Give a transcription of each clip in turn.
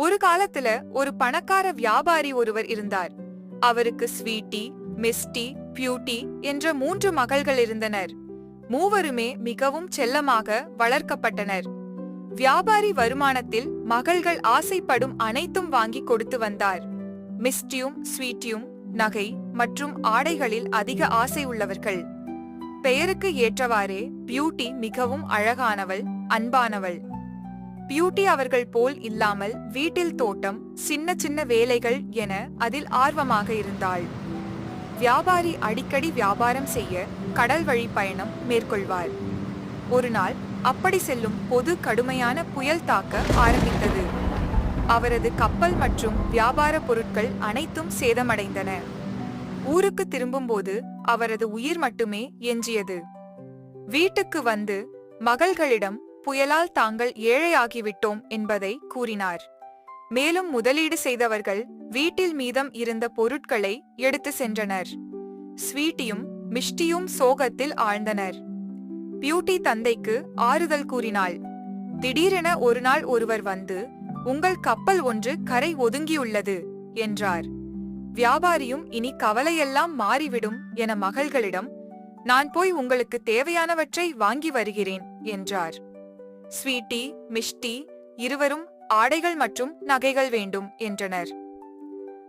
ஒரு காலத்துல ஒரு பணக்கார வியாபாரி ஒருவர் இருந்தார். அவருக்கு ஸ்வீட்டி மிஸ்டி பியூட்டி என்ற மூன்று மகள்கள் இருந்தனர். மூவருமே மிகவும் செல்லமாக வளர்க்கப்பட்டனர். வியாபாரி வருமானத்தில் மகள்கள் ஆசைப்படும் அனைத்தும் வாங்கி கொடுத்து வந்தார். மிஸ்டியும் ஸ்வீட்டியும் நகை மற்றும் ஆடைகளில் அதிக ஆசை உள்ளவர்கள். பெயருக்கு ஏற்றவாறே பியூட்டி மிகவும் அழகானவள் அன்பானவள். பியூட்டி அவர்கள் போல் இல்லாமல் வீட்டில் தோட்டம் சின்ன சின்ன வேலைகள் என அதில் ஆர்வமாக இருந்தாள். வியாபாரி அடிக்கடி வியாபாரம் செய்ய கடல் வழி பயணம் மேற்கொள்வார் ஒரு நாள் அப்படி செல்லும் பொது கடுமையான புயல் தாக்க ஆரம்பித்தது. அவரது கப்பல் மற்றும் வியாபார பொருட்கள் அனைத்தும் சேதமடைந்தன. ஊருக்கு திரும்பும்போது அவரது உயிர் மட்டுமே எஞ்சியது. வீட்டுக்கு வந்து மகள்களிடம் புயலால் தாங்கள் ஏழையாகிவிட்டோம் என்பதை கூறினார். மேலும் முதலீடு செய்தவர்கள் வீட்டில் மீதம் இருந்த பொருட்களை எடுத்து சென்றனர். ஸ்வீட்டியும் மிஷ்டியும் சோகத்தில் ஆழ்ந்தனர். பியூட்டி தந்தைக்கு ஆறுதல் கூறினாள். திடீரென ஒரு நாள் ஒருவர் வந்து உங்கள் கப்பல் ஒன்று கரை ஒதுங்கியுள்ளது என்றார். வியாபாரியும் இனி கவலையெல்லாம் மாறிவிடும் என மகள்களிடம் நான் போய் உங்களுக்கு தேவையானவற்றை வாங்கி வருகிறேன் என்றார். ஸ்வீட்டி மிஷ்டி இருவரும் ஆடைகள் மற்றும் நகைகள் வேண்டும் என்றனர்.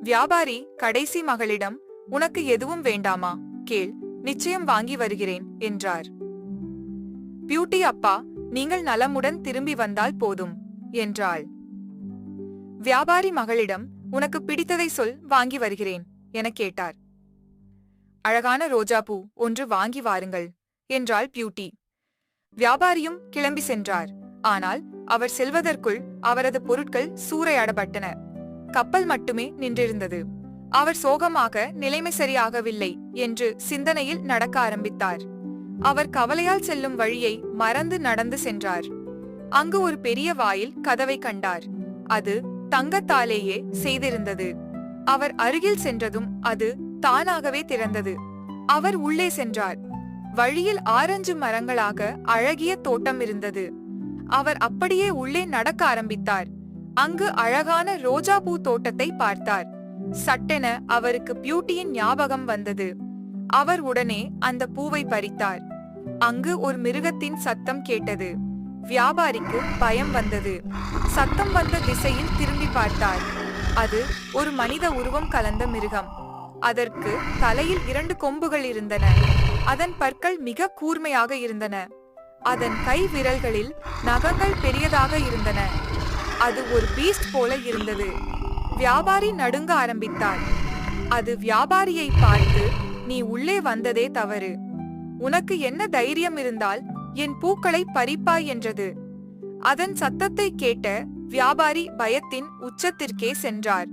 வியாபாரி கடைசி மகளிடம் உனக்கு எதுவும் வேண்டாமா? கேள் நிச்சயம் வாங்கி வருகிறேன் என்றார். பியூட்டி அப்பா நீங்கள் நலமுடன் திரும்பி வந்தால் போதும் என்றாள். வியாபாரி மகளிடம் உனக்கு பிடித்ததை சொல் வாங்கி வருகிறேன் என கேட்டார். அழகான ரோஜாப்பூ ஒன்று வாங்கி வாருங்கள் என்றாள் பியூட்டி வியாபாரியும் கிளம்பி சென்றார். ஆனால் அவர் செல்வதற்குள் அவரது பொருட்கள் சூறையாடப்பட்டன. கப்பல் மட்டுமே நின்றிருந்தது. அவர் சோகமாக நிலைமை சரியாகவில்லை என்று சிந்தனையில் நடக்க ஆரம்பித்தார். அவர் கவலையால் செல்லும் வழியை மறந்து நடந்து சென்றார். அங்கு ஒரு பெரிய வாயில் கதவை கண்டார். அது தங்கத்தாலேயே செய்திருந்தது. அவர் அருகில் சென்றதும் அது தானாகவே திறந்தது. அவர் உள்ளே சென்றார். வழியில் ஆரஞ்சு மரங்களாக அழகிய தோட்டம் இருந்தது. அவர் அப்படியே உள்ளே நடக்க ஆரம்பித்தார். அங்கு அழகான ரோஜா பூ தோட்டத்தை பார்த்தார். சட்டென அவருக்கு பியூட்டியின் ஞாபகம் வந்தது. அவர் உடனே அந்த பூவை பறித்தார். அங்கு ஒரு மிருகத்தின் சத்தம் கேட்டது. வியாபாரிக்கு பயம் வந்தது. சத்தம் வந்த திசையில் திரும்பி பார்த்தார். அது ஒரு மனித உருவம் கலந்த மிருகம். அதற்கு தலையில் இரண்டு கொம்புகள் இருந்தன. அதன் பற்கள் மிக கூர்மையாக இருந்தன. அதன் கை விரல்களில் நகங்கள் பெரியதாக இருந்தன. அது ஒரு பீஸ்ட் போல இருந்தது. வியாபாரி நடுங்க ஆரம்பித்தார் அது வியாபாரியை பார்த்து நீ உள்ளே வந்ததே தவறு. உனக்கு என்ன தைரியம் இருந்தால் என் பூக்களை பறிப்பாய் என்றது. அதன் சத்தத்தை கேட்ட வியாபாரி பயத்தின் உச்சத்திற்கே சென்றார்.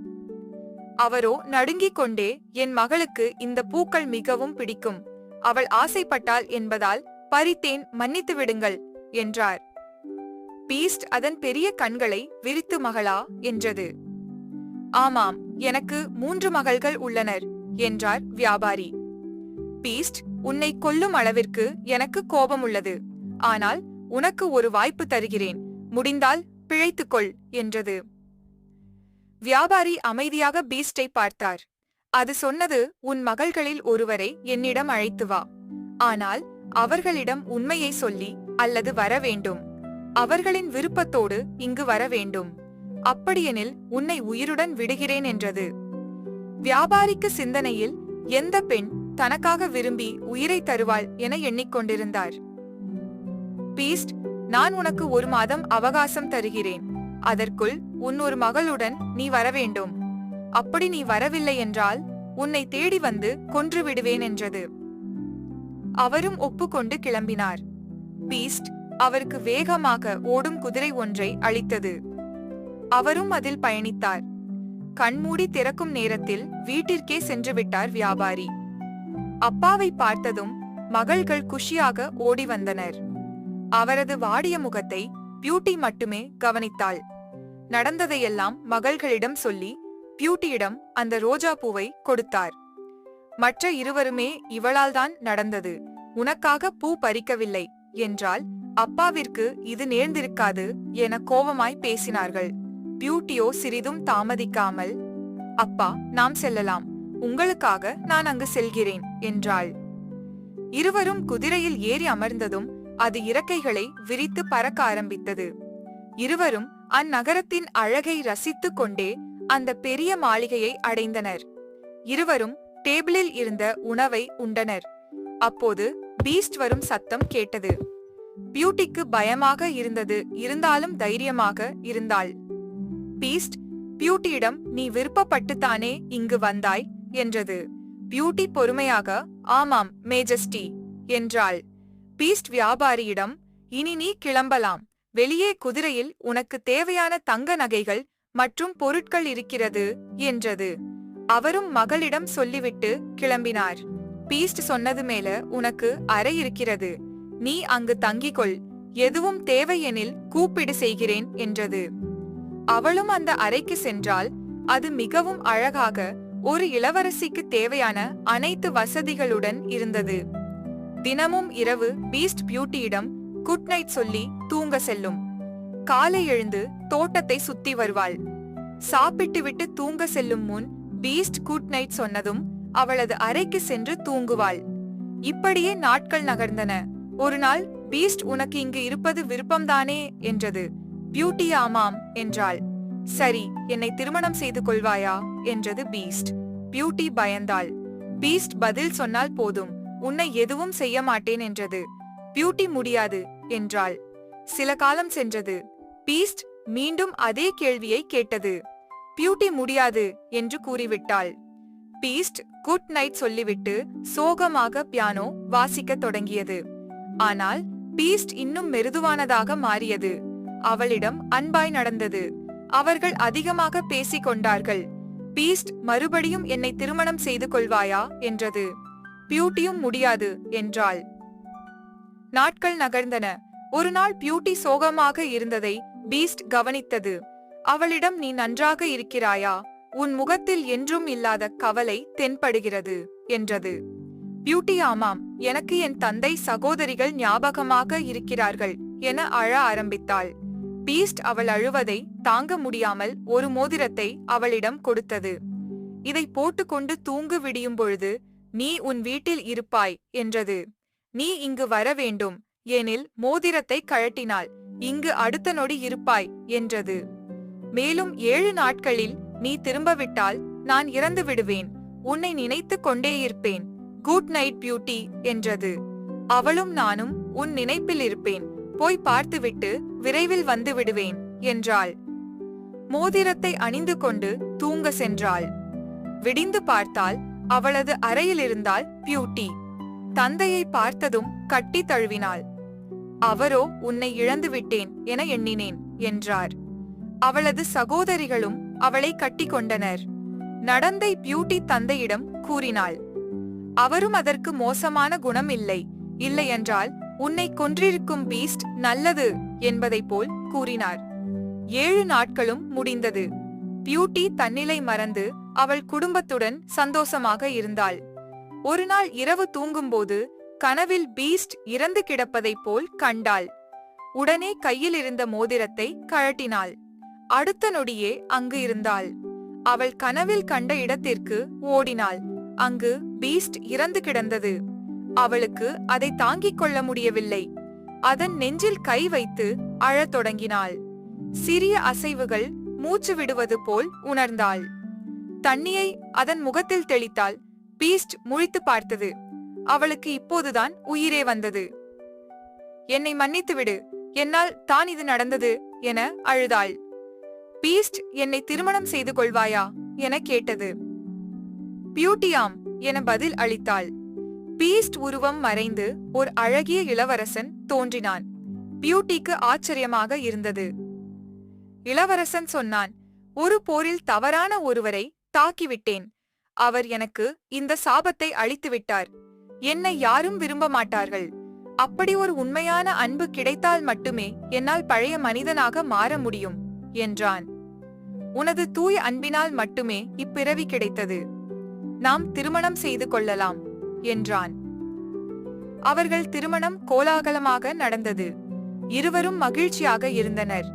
அவரோ நடுங்கிக் கொண்டே என் மகளுக்கு இந்த பூக்கள் மிகவும் பிடிக்கும். அவள் ஆசைப்பட்டாள் என்பதால் பறித்தேன் மன்னித்து விடுங்கள் என்றார். பீஸ்ட் அதன் பெரிய கண்களை விரித்து மகளா என்றது. ஆமாம் எனக்கு மூன்று மகள்கள் உள்ளனர் என்றார் வியாபாரி. பீஸ்ட் உன்னை கொல்லும் அளவிற்கு எனக்கு கோபம் உள்ளது ஆனால் உனக்கு ஒரு வாய்ப்பு தருகிறேன். முடிந்தால் பிழைத்துக்கொள் என்றது. வியாபாரி அமைதியாக பீஸ்டை பார்த்தார். அது சொன்னது உன் மகள்களில் ஒருவரை என்னிடம் அழைத்து வா. ஆனால் அவர்களிடம் உண்மையை சொல்லி அல்லது வர வேண்டும். அவர்களின் விருப்பத்தோடு இங்கு வர வேண்டும். அப்படியெனில் உன்னை உயிருடன் விடுகிறேன் என்றது. வியாபாரிக்கு சிந்தனையில் எந்த பெண் தனக்காக விரும்பி உயிரை தருவாள் என எண்ணிக்கொண்டிருந்தார்? பீஸ்ட் நான் உனக்கு ஒரு மாதம் அவகாசம் தருகிறேன். அதற்குள் உன் ஒரு மகளுடன் நீ வர வேண்டும். அப்படி நீ வரவில்லை என்றால் உன்னை தேடி வந்து கொன்று விடுவேன் என்றது. அவரும் ஒப்புக்கொண்டு கிளம்பினார். பீஸ்ட் அவருக்கு வேகமாக ஓடும் குதிரை ஒன்றை அளித்தது. அவரும் அதில் பயணித்தார். கண்மூடி திறக்கும் நேரத்தில் வீட்டிற்கே சென்று விட்டார் வியாபாரி. அப்பாவை பார்த்ததும் மகள்கள் குஷியாக ஓடி வந்தனர். அவரது வாடிய முகத்தை பியூட்டி மட்டுமே கவனித்தாள். நடந்ததையெல்லாம் மகள்களிடம் சொல்லி பியூட்டியிடம் அந்த ரோஜா பூவை கொடுத்தார். மற்ற இருவருமே இவளால்தான் நடந்தது. உனக்காக பூ பறிக்கவில்லை என்றால் அப்பாவிற்கு இது நேர்ந்திருக்காது என கோபமாய் பேசினார்கள். பியூட்டியோ சிறிதும் தாமதிக்காமல் அப்பா நாம் செல்லலாம். உங்களுக்காக நான் அங்கு செல்கிறேன் என்றாள். இருவரும் குதிரையில் ஏறி அமர்ந்ததும் அது இறக்கைகளை விரித்து பறக்க ஆரம்பித்தது. இருவரும் அந்நகரத்தின் அழகை ரசித்துக் கொண்டே அந்த பெரிய மாளிகையை அடைந்தனர். இருவரும் டேபிளில் இருந்த உணவை உண்டனர். அப்போது பீஸ்ட் வரும் சத்தம் கேட்டது. பியூட்டிக்கு பயமாக இருந்தது இருந்தாலும் தைரியமாக இருந்தாள். பீஸ்ட் பியூட்டியிடம் நீ விருப்பப்பட்டுத்தானே இங்கு வந்தாய்? என்றது. பியூட்டி பொறுமையாக ஆமாம் மேஜஸ்டி என்றாள். பீஸ்ட் வியாபாரியிடம் இனி நீ கிளம்பலாம். வெளியே குதிரையில் உனக்கு தேவையான தங்க நகைகள் மற்றும் பொருட்கள் இருக்கிறது என்றது. அவரும் மகளிடம் சொல்லிவிட்டு கிளம்பினார். பீஸ்ட் சொன்னது மேல உனக்கு அறை இருக்கிறது. நீ அங்கு தங்கிக்கொள். எதுவும் தேவையெனில் கூப்பிடு செய்கிறேன் என்றது. அவளும் அந்த அறைக்கு சென்றால் அது மிகவும் அழகாக ஒரு இளவரசிக்கு தேவையான அனைத்து வசதிகளுடன் இருந்தது. தினமும் இரவு பீஸ்ட் பியூட்டியிடம் குட் நைட் சொல்லி தூங்க செல்லும். காலை எழுந்து தோட்டத்தை சுத்தி வருவாள். சாப்பிட்டுவிட்டு தூங்க செல்லும் முன் பீஸ்ட் குட் நைட் சொன்னதும் அவளது அறைக்கு சென்று தூங்குவாள். இப்படியே நாட்கள் நகர்ந்தன. ஒரு நாள் பீஸ்ட் உனக்கு இங்கு இருப்பது விருப்பம்தானே என்றது. பியூட்டி ஆமாம் என்றாள். சரி என்னை திருமணம் செய்து கொள்வாயா என்றது பீஸ்ட். பியூட்டி பயந்தாள். பீஸ்ட் பதில் சொன்னால் போதும். உன்னை எதுவும் செய்ய மாட்டேன் என்றது. பியூட்டி முடியாது என்றாள். சில காலம் சென்றது. பீஸ்ட் மீண்டும் அதே கேள்வியை கேட்டது. பியூட்டி முடியாது என்று கூறிவிட்டாள். பீஸ்ட் குட் நைட் சொல்லிவிட்டு சோகமாக பியானோ வாசிக்கத் தொடங்கியது. ஆனால் பீஸ்ட் இன்னும் மெருதுவானதாக மாறியது. அவளிடம் அன்பாய் நடந்தது. அவர்கள் அதிகமாக பேசிக் கொண்டார்கள். பீஸ்ட் மறுபடியும் என்னை திருமணம் செய்து கொள்வாயா? என்றது. பியூட்டியும் முடியாது என்றாள். நாட்கள் நகர்ந்தன. ஒரு நாள் பியூட்டி சோகமாக இருந்ததை பீஸ்ட் கவனித்தது. அவளிடம் நீ நன்றாக இருக்கிறாயா? உன் முகத்தில் என்றும் இல்லாத கவலை தென்படுகிறது என்றது. பியூட்டி ஆமாம். எனக்கு என் தந்தை சகோதரிகள் ஞாபகமாக இருக்கிறார்கள் என அழ ஆரம்பித்தாள். பீஸ்ட் அவள் அழுவதை தாங்க முடியாமல் ஒரு மோதிரத்தை அவளிடம் கொடுத்தது. இதை போட்டுக்கொண்டு தூங்கு விடியும் பொழுது நீ உன் வீட்டில் இருப்பாய் என்றது. நீ இங்கு வர வேண்டும் எனில் மோதிரத்தை கழட்டினாள். இங்கு அடுத்த நொடி இருப்பாய் என்றது. மேலும் ஏழு நாட்களில் நீ திரும்பவிட்டால் நான் இறந்து விடுவேன். உன்னை நினைத்துக் கொண்டே இருப்பேன். குட் நைட் பியூட்டி என்றது. அவளும் நானும் உன் நினைப்பில் இருப்பேன். போய் பார்த்துவிட்டு விரைவில் வந்து விடுவேன் என்றாள். மோதிரத்தை அணிந்து கொண்டு தூங்க சென்றாள். விடிந்து பார்த்தால் அவளது அறையில் இருந்தால் பியூட்டி. தந்தையை பார்த்ததும் கட்டி தழுவினாள். அவரோ உன்னை இழந்து விட்டேன் என எண்ணினேன் என்றார். அவளது சகோதரிகளும் அவளை கட்டி கொண்டனர் நடந்தை பியூட்டி தந்தையிடம் கூறினாள் அவரும் அதற்கு மோசமான குணம் இல்லை இல்லையென்றால் உன்னை கொன்றிருக்கும் பீஸ்ட் நல்லது என்பதைப் போல் கூறினார். ஏழு நாட்களும் முடிந்தது. பியூட்டி தன்னிலை மறந்து அவள் குடும்பத்துடன் சந்தோஷமாக இருந்தாள். ஒரு நாள் இரவு தூங்கும்போது கனவில் பீஸ்ட் இறந்து கிடப்பதைப் போல் கண்டாள். உடனே கையில் இருந்த மோதிரத்தை கழட்டினாள். அடுத்த நொடியே அங்கு இருந்தாள். அவள் கனவில் கண்ட இடத்திற்கு ஓடினாள். அங்கு பீஸ்ட் இறந்து கிடந்தது. அவளுக்கு அதை தாங்கிக் கொள்ள முடியவில்லை. அதன் நெஞ்சில் கை வைத்து அழத் தொடங்கினாள். சிறிய அசைவுகள் மூச்சு விடுவது போல் உணர்ந்தாள். தண்ணியை அதன் முகத்தில் தெளித்தாள். பீஸ்ட் முழித்து பார்த்தது. அவளுக்கு இப்போதுதான் உயிரே வந்தது. என்னை மன்னித்துவிடு. என்னால் தான் இது நடந்தது என அழுதாள். பீஸ்ட் என்னை திருமணம் செய்து கொள்வாயா? என கேட்டது. பியூட்டியாம் என பதில் அளித்தாள். பீஸ்ட் உருவம் மறைந்து ஒரு அழகிய இளவரசன் தோன்றினான். பியூட்டிக்கு ஆச்சரியமாக இருந்தது. இளவரசன் சொன்னான் ஒரு போரில் தவறான ஒருவரை தாக்கிவிட்டேன். அவர் எனக்கு இந்த சாபத்தை அளித்துவிட்டார். விட்டார் என்னை யாரும் விரும்ப மாட்டார்கள் அப்படி ஒரு உண்மையான அன்பு கிடைத்தால் மட்டுமே என்னால் பழைய மனிதனாக மாற முடியும் என்றான். உனது தூய அன்பினால் மட்டுமே இப்பிறவி கிடைத்தது. நாம் திருமணம் செய்து கொள்ளலாம் என்றான். அவர்கள் திருமணம் கோலாகலமாக நடந்தது. இருவரும் மகிழ்ச்சியாக இருந்தனர்.